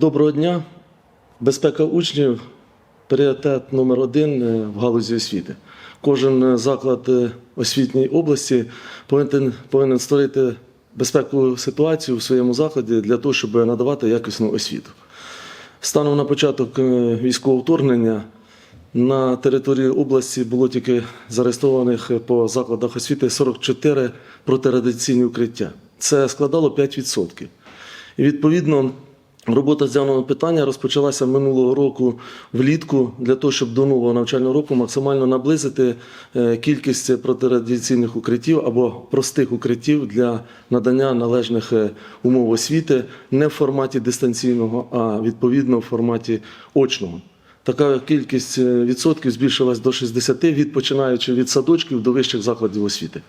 Доброго дня. Безпека учнів пріоритет номер один е, в галузі освіти. Кожен е, заклад е, освітньої області повинен, повинен створити безпекову ситуацію в своєму закладі для того, щоб надавати якісну освіту. Станом на початок військового вторгнення на території області було тільки зареєстрованих по закладах освіти 44 протирадіаційні укриття. Це складало 5%. І відповідно робота з даного питання розпочалася минулого року влітку для того, щоб до нового навчального року максимально наблизити е, кількість протирадіаційних укриттів або простих укриттів для надання належних е, умов освіти не в форматі дистанційного, а відповідно в форматі очного. Така кількість е, відсотків збільшилась до 60, від починаючи від садочків до вищих закладів освіти.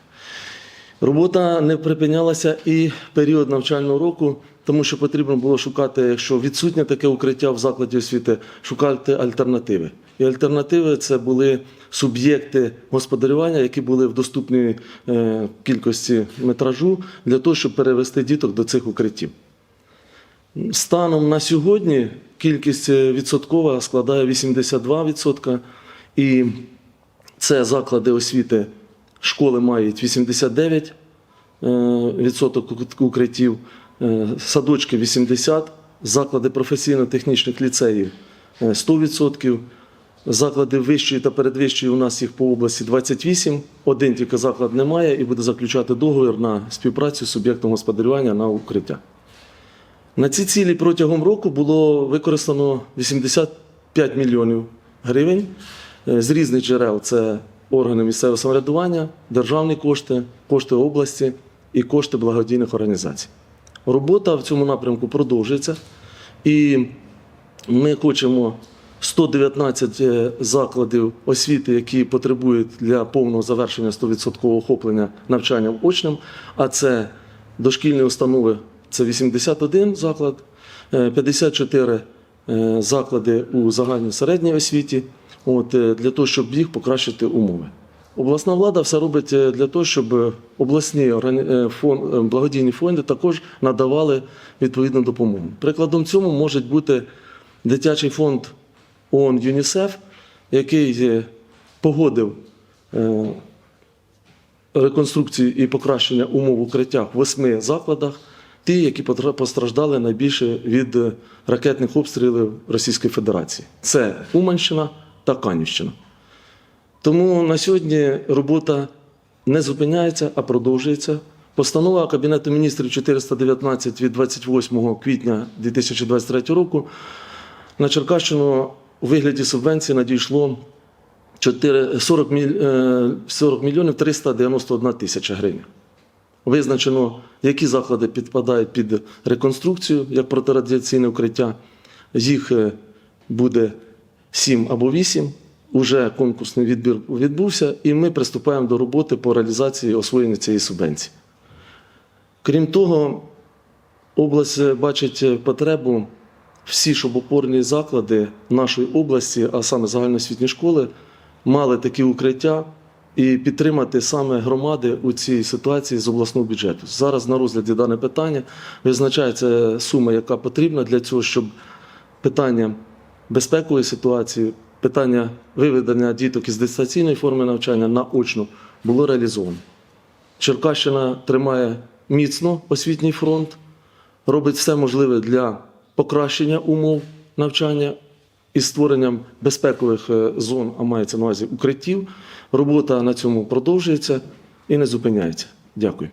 Робота не припинялася і період навчального року, тому що потрібно було шукати, якщо відсутнє таке укриття в закладі освіти, шукати альтернативи. І альтернативи це були суб'єкти господарювання, які були в доступній е, кількості метражу для того, щоб перевести діток до цих укриттів. Станом на сьогодні кількість е, відсоткова складає 82%, і це заклади освіти, школи мають 89% е, укриттів, е, садочки 80%, заклади професійно-технічних ліцеїв е, 100%, заклади вищої та передвищої у нас їх по області 28, один тільки заклад немає і буде заключати договір на співпрацю з суб'єктом господарювання на укриття. На ці цілі протягом року було використано 85 мільйонів гривень е, з різних джерел: це органи місцевого самоврядування, державні кошти, кошти області і кошти благодійних організацій. Робота в цьому напрямку продовжується, і ми хочемо 119 е, закладів освіти, які потребують для повного завершення 100% охоплення навчанням очним, а це дошкільні установи це 81 заклад, е, 54 е, заклади у загальній середній освіті, от, е, для того, щоб їх покращити умови. Обласна влада все робить е, для того, щоб обласні е, благодійні фонди також надавали відповідну допомогу. Прикладом цьому може бути дитячий фонд ООН ЮНІСЕФ, який погодив реконструкцію і покращення умов в укриттях в восьми закладах, ті, які постраждали найбільше від ракетних обстрілів Російської Федерації. Це Уманщина та Канівщина. Тому на сьогодні робота не зупиняється, а продовжується. Постанова Кабінету міністрів 419 від 28 квітня 2023 року на Черкащину у вигляді субвенції надійшло 40, міль- е, 40 мільйонів 391 тисяча гривень. Визначено, які заклади підпадають під реконструкцію як протирадіаційне укриття. Їх е, буде 7 або 8. Уже конкурсний відбір відбувся, і ми приступаємо до роботи по реалізації освоєння цієї субвенції. Крім того, область бачить потребу всі шобопорні заклади нашої області, а саме загальноосвітні школи, мали такі укриття і підтримати саме громади у цій ситуації з обласного бюджету. Зараз на розгляді дане питання визначається сума, яка потрібна для цього, щоб питання безпекової ситуації, питання виведення діток із дистанційної форми навчання на очну було реалізовано. Черкащина тримає міцно освітній фронт, робить все можливе для покращення умов навчання із створенням безпекових е, зон, а мається на увазі укриттів. Робота на цьому продовжується і не зупиняється. Дякую.